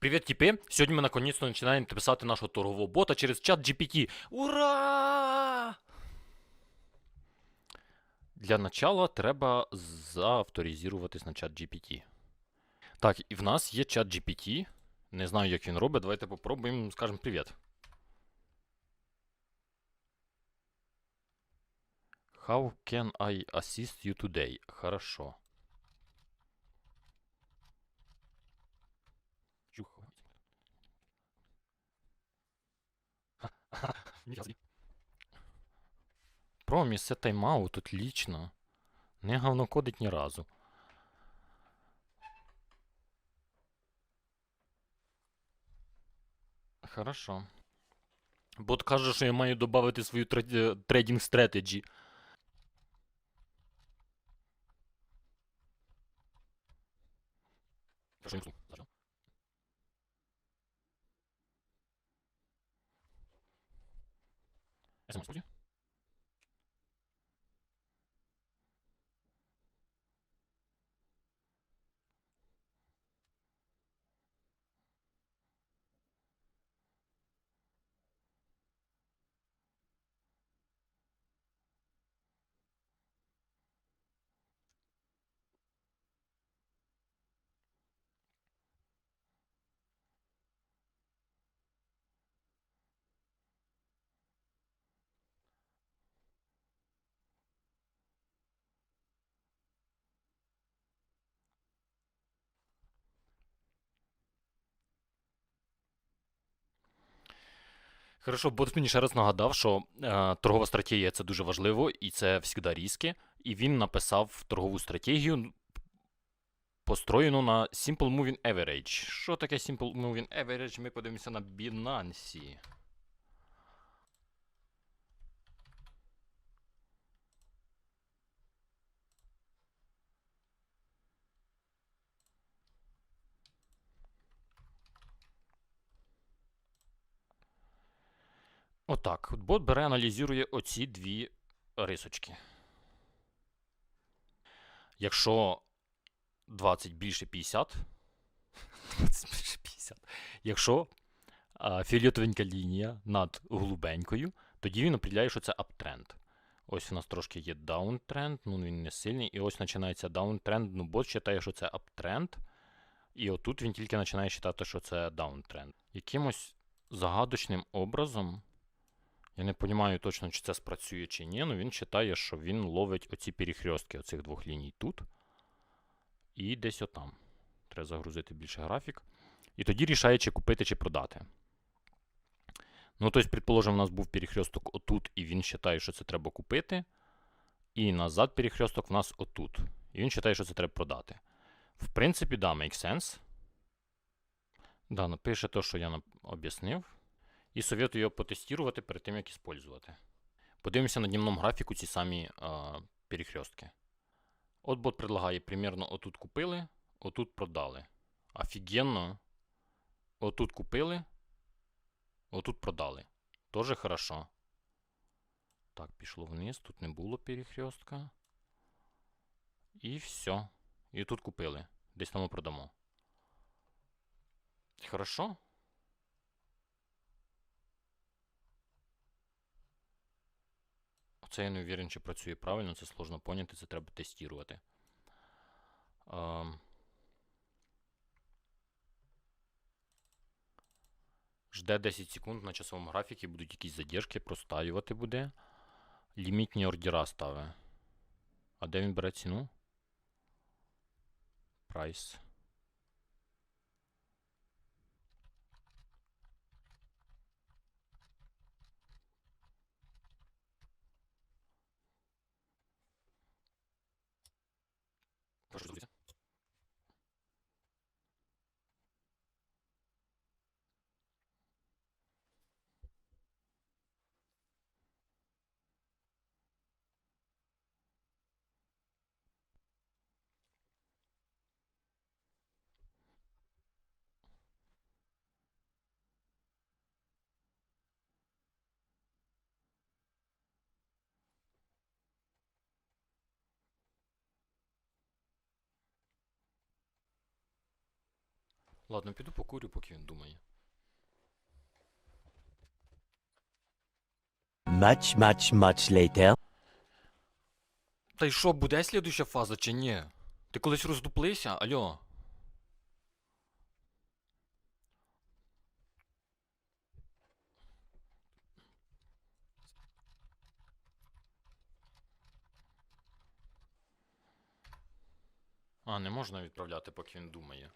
Привіт, тіпи! Сьогодні ми наконець-то починаємо писати нашого торгового бота через чат GPT. Ура! Для начала треба заавторизуватись на чат GPT. Так, і в нас є чат GPT. Не знаю, як він робить. Давайте попробуємо, скажемо привіт. How can I assist you today? Хорошо. Проміс, це тайм-аут, отлично. Не говнокодить ні разу. Хорошо. Бот каже, що я маю додати свою тред- трейдинг стратегії. Що я несу? Хорошо, бот мені ще раз нагадав, що е, торгова стратегія це дуже важливо, і це завжди різки. І він написав торгову стратегію, построєну на Simple Moving Average. Що таке Simple Moving Average? Ми подивимося на Binance. Отак. Бот бере, аналізує оці дві рисочки. Якщо 20 більше 50, 20 більше 50. Якщо а, фіолетовенька лінія над голубенькою, тоді він определяє, що це аптренд. Ось у нас трошки є даунтренд, ну він не сильний. І ось починається даунтренд. Ну, бот вважає, що це аптренд. І отут він тільки починає вважати, що це даунтренд. Якимось загадочним образом. Я не розумію точно, чи це спрацює чи ні, але він вважає, що він ловить оці перехрестки оцих двох ліній тут. І десь отам. Треба загрузити більше графік. І тоді рішає, чи купити, чи продати. Ну, тобто, предположимо, у нас був перехресток отут, і він вважає, що це треба купити. І назад перехресток в нас отут. І він вважає, що це треба продати. В принципі, да, make sense. Да, напише те, що я об'яснив. І советую його потестувати перед тим, як використовувати. Подивимося на дневному графіку ці самі а, перехрестки. От бот предлагає примерно отут купили, отут продали. Офігенно. Отут купили, отут продали. Тоже хорошо. Так, пішло вниз, тут не було перехрестка. І все. І тут купили. Десь там ми продамо. Хорошо? Оце я не уверен, чи працює правильно, це сложно поняти, це треба тестувати. Ем. Жде 10 секунд на часовому графіку, будуть якісь задержки, простаювати буде. Лімітні ордера ставить. А де він бере ціну? Прайс. Прошу друзі. Ладно, піду покурю, поки він думає. Much, much, much later. Та й що, буде слідуща фаза чи ні? Ти колись роздуплився? Алло? А, не можна відправляти, поки він думає.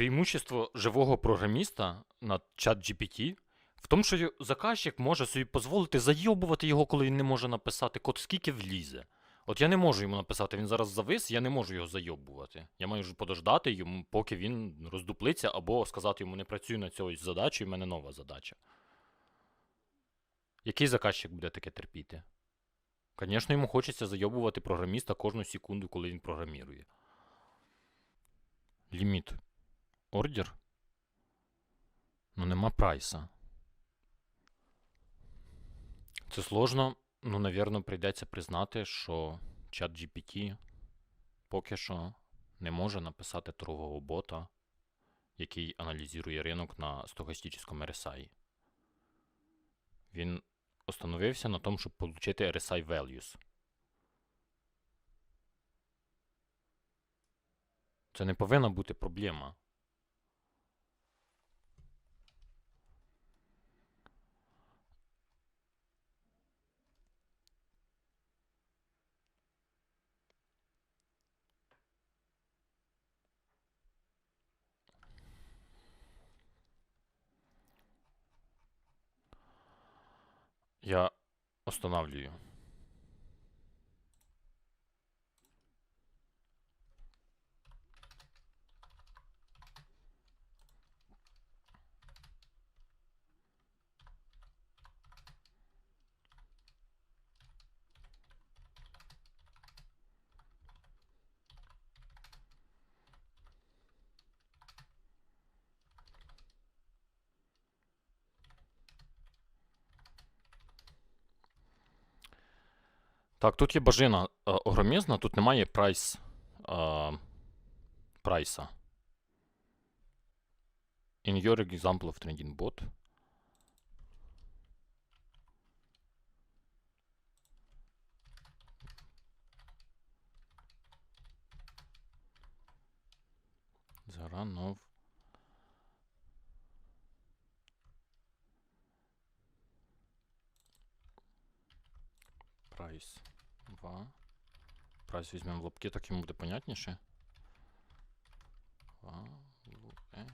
Преимущество живого програміста над чат GPT в тому, що заказчик може собі дозволити зайобувати його, коли він не може написати код, скільки влізе. От я не можу йому написати, він зараз завис, я не можу його зайобувати. Я маю подождати йому, поки він роздуплиться, або сказати йому не працюю над цією задачею, в мене нова задача. Який заказчик буде таке терпіти? Звісно, йому хочеться зайобувати програміста кожну секунду, коли він програмірує. Ліміт. Ордер? Ну, нема прайса. Це сложно. Ну, навірно, прийдеться признати, що чат GPT поки що не може написати торгового бота, який аналізує ринок на стохастичному RSI. Він остановився на тому, щоб отримати RSI values. Це не повинна бути проблема. Я останавливаю. Так, тут є бажина е, огромезна, тут немає прайс. Е, прайса. In your example of trending bot. The run of Прайс 2. Прайс візьмемо в лапки, так йому буде понятніше. Ва- лу- е.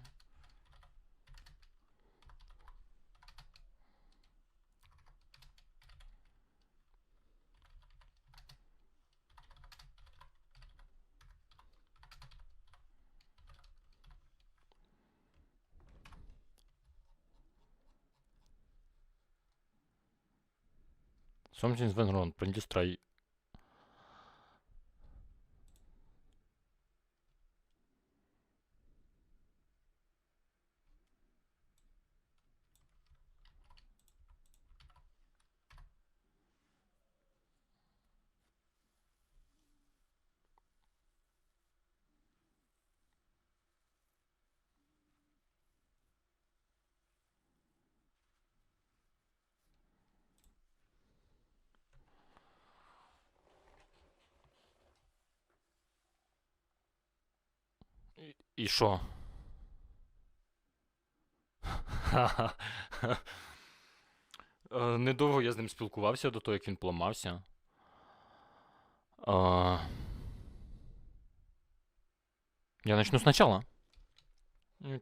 Something's went wrong. Please try. І- що? Е, Недовго я з ним спілкувався до того, як він поламався. Е, Я начну спочатку. New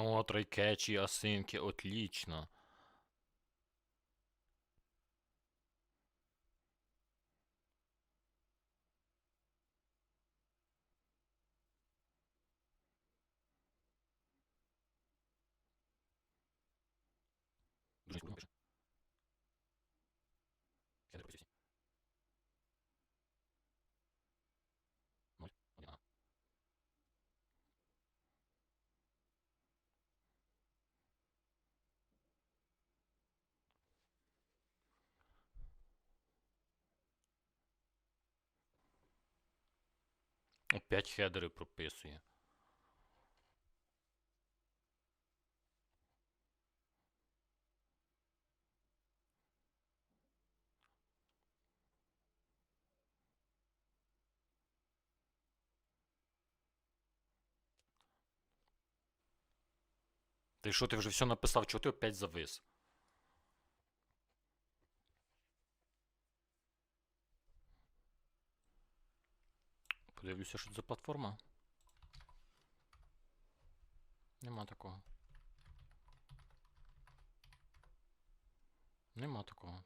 Chat. О, тройкетчі, осинки, отлично. Опять хедери прописує. Ти що, ти вже все написав, чого ти опять завис? Подивлюся, що це за платформа. Нема такого. Нема такого.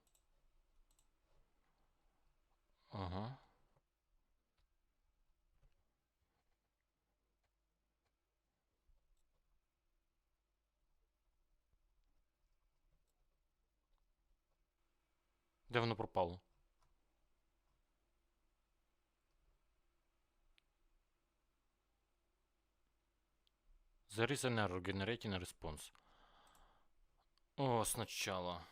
Ага. Де воно пропало? There is an error generating a response. О, сначала.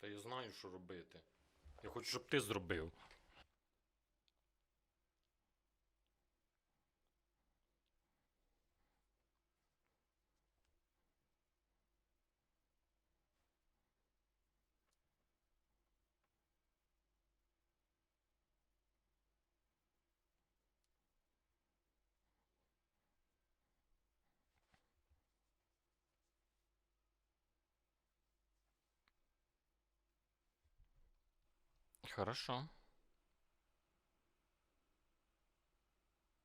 Та я знаю, що робити. Я хочу, щоб ти зробив. Хорошо.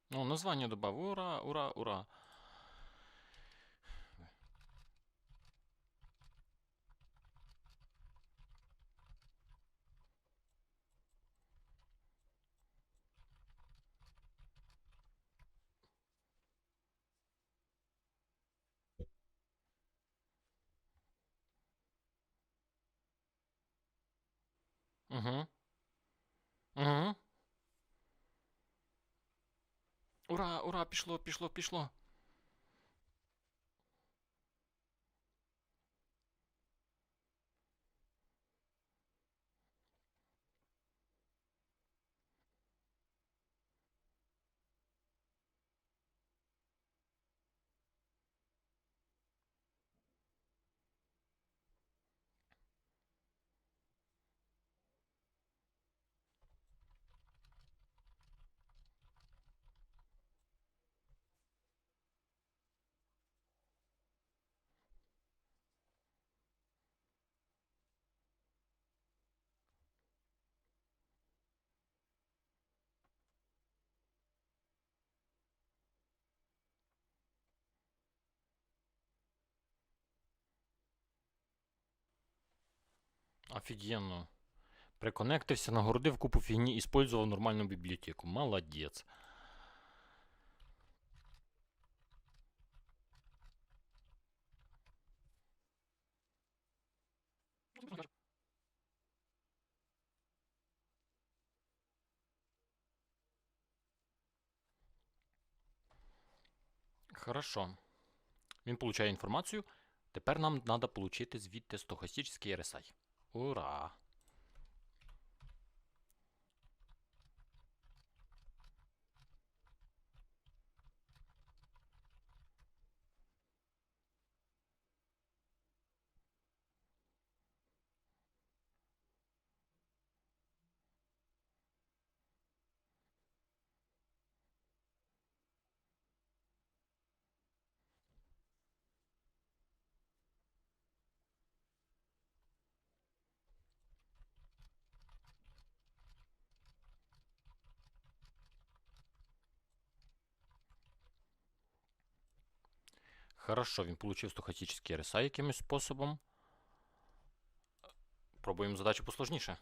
Ну, название добавь. Ура, ура, ура. Угу. Ура, ура, пішло, пішло, пішло. Офігенно. Приконектився, нагородив купу фігні, использував нормальну бібліотеку. Молодець. Хорошо. Він получає інформацію. Тепер нам треба отримати звідти стохастичний RSI. Ура! Хорошо, він получив стохастичний RSI якимось способом. Пробуємо задачу посложніше.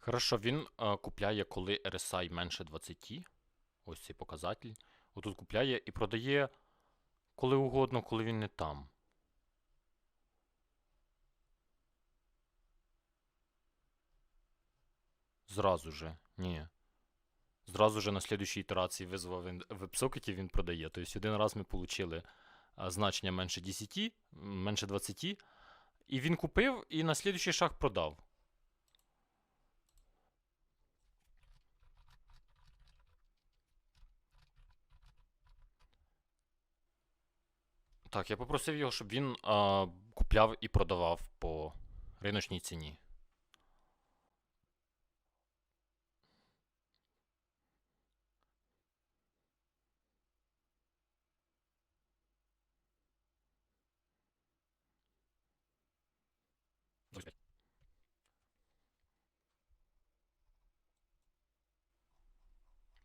Хорошо, він е, купляє, коли RSI менше 20. Ось цей показатель. Отут купляє і продає коли угодно, коли він не там. Зразу же. Ні. Зразу же на слідуючій ітерації визвав WebSocket він продає. Тобто один раз ми отримали значення менше 10, менше 20, і він купив і на слідуючий шаг продав. Так, я попросив його, щоб він а, купляв і продавав по риночній ціні.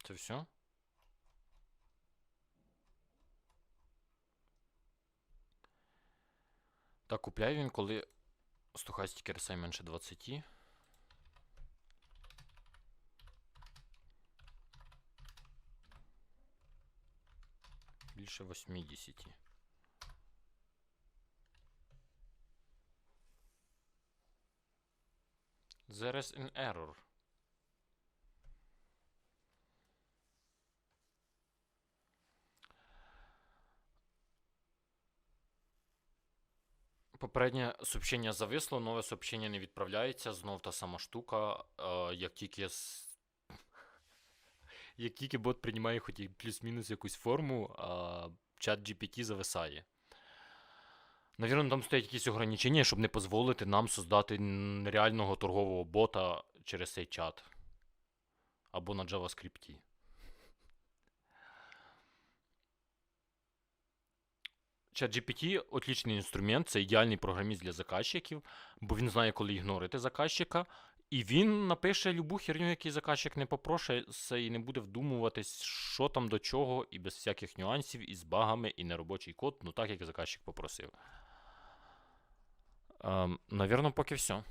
Це все? Так, купляє він, коли стохастики RSI менше 20. Більше 80. There is an error. Попереднє сообщення зависло, нове сообщення не відправляється. Знов та сама штука. Е, як тільки як тільки бот приймає хоч плюс-мінус якусь форму, а чат GPT зависає. Навірно, там стоять якісь ограничення, щоб не дозволити нам создати реального торгового бота через цей чат. Або на JavaScript. ChatGPT – отличний інструмент, це ідеальний програміст для заказчиків, бо він знає, коли ігнорити заказчика, і він напише любу херню, який заказчик не попросить, і не буде вдумуватись, що там до чого, і без всяких нюансів, і з багами, і неробочий код, ну так, як заказчик попросив. Ем, навірно, поки все.